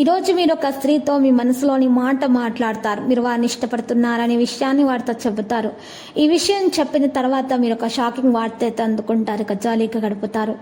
ఈరోజు మీరు ఒక స్త్రీతో మీ మనసులోని మాట మాట్లాడతారు. మీరు వారిని ఇష్టపడుతున్నారనే విషయాన్ని వారితో చెబుతారు. ఈ విషయం చెప్పిన తర్వాత మీరు ఒక షాకింగ్ వార్త అందుకుంటారు ఇక జాలీగా గడుపుతారు.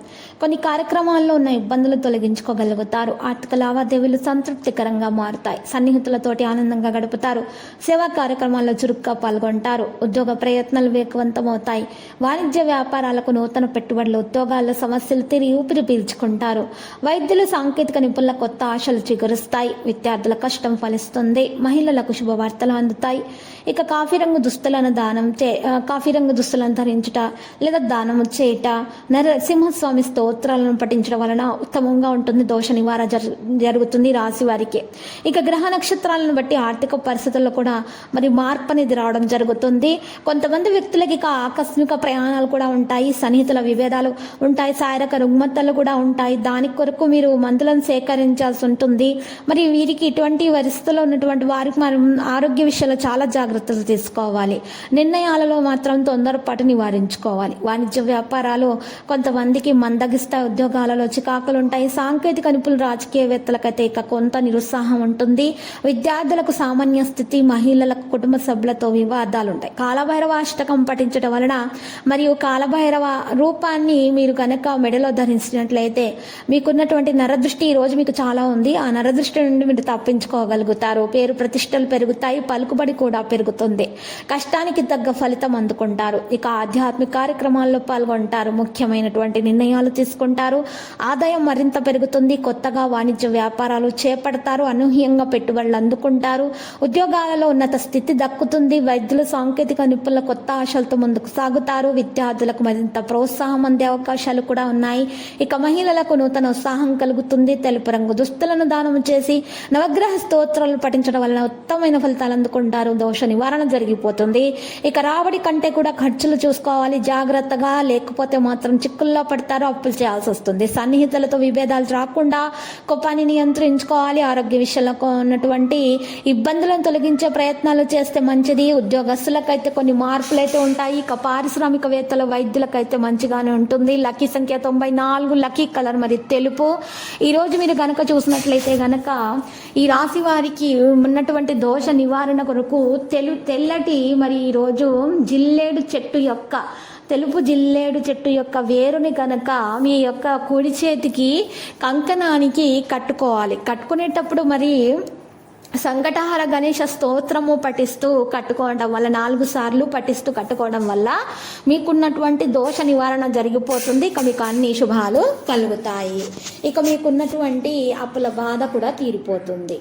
కొన్ని కార్యక్రమాల్లో ఉన్న ఇబ్బందులు తొలగించుకోగలుగుతారు. ఆర్థిక లావాదేవీలు సంతృప్తికరంగా మారుతాయి. సన్నిహితులతోటి ఆనందంగా గడుపుతారు. సేవా కార్యక్రమాల్లో చురుగ్గా పాల్గొంటారు. ఉద్యోగ ప్రయత్నాలు వేగవంతమవుతాయి. వాణిజ్య వ్యాపారాలకు నూతన పెట్టుబడులు ఉద్యోగాల్లో సమస్యలు తిరిగి ఊపిరి పీల్చుకుంటారు. వైద్యులు సాంకేతిక నిపుణుల కొత్త ఆశలు చిగురుస్తాయి విద్యార్థుల కష్టం ఫలిస్తుంది. మహిళలకు శుభవార్తలు అందుతాయి. ఇక కాఫీ రంగు దుస్తులను దానం చే కాఫీ రంగు దుస్తులను ధరించుట లేదా దానం చేయట నరసింహస్వామి స్తోత్రాలను పఠించడం వలన ఉత్తమంగా ఉంటుంది. దోష నివారణ జరుగుతుంది రాశి వారికి. ఇక గ్రహ నక్షత్రాలను బట్టి ఆర్థిక పరిస్థితుల్లో కూడా మరి మార్పు అనేది రావడం జరుగుతుంది. కొంతమంది వ్యక్తులకి ఇక ఆకస్మిక ప్రయాణాలు కూడా ఉంటాయి. సన్నిహితుల విభేదాలు ఉంటాయి. శారీరక రుగ్మతలు కూడా ఉంటాయి. దాని కొరకు మీరు మందులను సేకరించాల్సి ఉంటుంది. మరి వీరికి ఇటువంటి వరిస్థితిలో ఉన్నటువంటి వారికి మనం ఆరోగ్య విషయంలో చాలా జాగ్రత్తలు తీసుకోవాలి. నిర్ణయాలలో మాత్రం తొందరపాటు నివారించుకోవాలి. వాణిజ్య వ్యాపారాలు కొంతమందికి మందగిస్తా ఉద్యోగాలలో చికాకులు ఉంటాయి. సాంకేతిక నిపుణులు రాజకీయవేత్తలకైతే ఇక కొంత నిరుత్సాహం ఉంటుంది. విద్యార్థులకు సామాన్య స్థితి మహిళలకు కుటుంబ సభ్యులతో వివాదాలు ఉంటాయి కాలభైరవ అష్టకం పఠించడం వలన మరియు కాలభైరవ రూపాన్ని మీరు కనుక మెడలో ధరించినట్లయితే మీకున్నటువంటి నరదృష్టి ఈ రోజు మీకు చాలా ఉంది. ఆ నరదృష్టి నుండి మీరు తప్పించుకోగలుగుతారు. పేరు ప్రతిష్టలు పెరుగుతాయి పలుకుబడి కూడా పెరుగుతుంది. కష్టానికి తగ్గ ఫలితం అందుకుంటారు. ఇక ఆధ్యాత్మిక కార్యక్రమాల్లో పాల్గొంటారు. ముఖ్యమైనటువంటి నిర్ణయాలు తీసుకుంటారు. ఆదాయం మరింత పెరుగుతుంది. కొత్తగా వాణిజ్య వ్యాపారాలు చేపడతారు. అనూహ్యంగా పెట్టుబడులు అందుకుంటారు. ఉద్యోగాలలో ఉన్నత స్థితి దక్కుతుంది. వైద్యులు సాంకేతిక నిపుణుల కొత్త ఆశలతో ముందుకు సాగుతారు. విద్యార్థులకు మరింత ప్రోత్సాహం అందే అవకాశాలు కూడా ఉన్నాయి. ఇక మహిళలకు నూతన ఉత్సాహం కలుగుతుంది. తెలుపు రంగు దుస్తులను దానం చేసి నవగ్రహ స్తోత్రాలు పఠించడం వలన ఉత్తమమైన ఫలితాలు అందుకుంటారు. దోష నివారణ జరిగిపోతుంది. ఇక రాబడి కంటే కూడా ఖర్చులు చూసుకోవాలి. జాగ్రత్తగా లేకపోతే మాత్రం చిక్కుల్లో పడతారు. అప్పులు చేయాల్సి వస్తుంది. సన్నిహితులతో విభేదాలు రాకుండా కోపాన్ని నియంత్రించుకోవాలి. ఆరోగ్య విషయంలో ఉన్నటువంటి ఇబ్బందులను తొలగించే ప్రయత్నాలు చేస్తే మంచిది. ఉద్యోగస్తులకైతే కొన్ని మార్పులు అయితే ఉంటాయి. ఇక పారిశ్రామికవేత్తల వైద్యులకైతే మంచిగానే ఉంటుంది. లక్కీ సంఖ్య తొంభై నాలుగు లక్కీ కలర్ మరి తెలుపు. ఈ రోజు మీరు కనుక చూసినట్లయితే గనక ఈ రాశి వారికి ఉన్నటువంటి దోష నివారణ కొరకు తెలు తెల్లటి మరి ఈ రోజు జిల్లేడు చెట్టు యొక్క తెలుపు జిల్లేడు చెట్టు యొక్క వేరుని కనుక మీ యొక్క కుడి చేతికి కంకణానికి కట్టుకోవాలి. కట్టుకునేటప్పుడు మరి సంకటహార గణేష స్తోత్రము పఠిస్తూ కట్టుకోవడం వల్ల నాలుగు సార్లు పఠిస్తూ కట్టుకోవడం వల్ల మీకున్నటువంటి దోష నివారణ జరిగిపోతుంది. ఇక మీకు అన్ని శుభాలు కలుగుతాయి. ఇక మీకున్నటువంటి అప్పుల బాధ కూడా తీరిపోతుంది.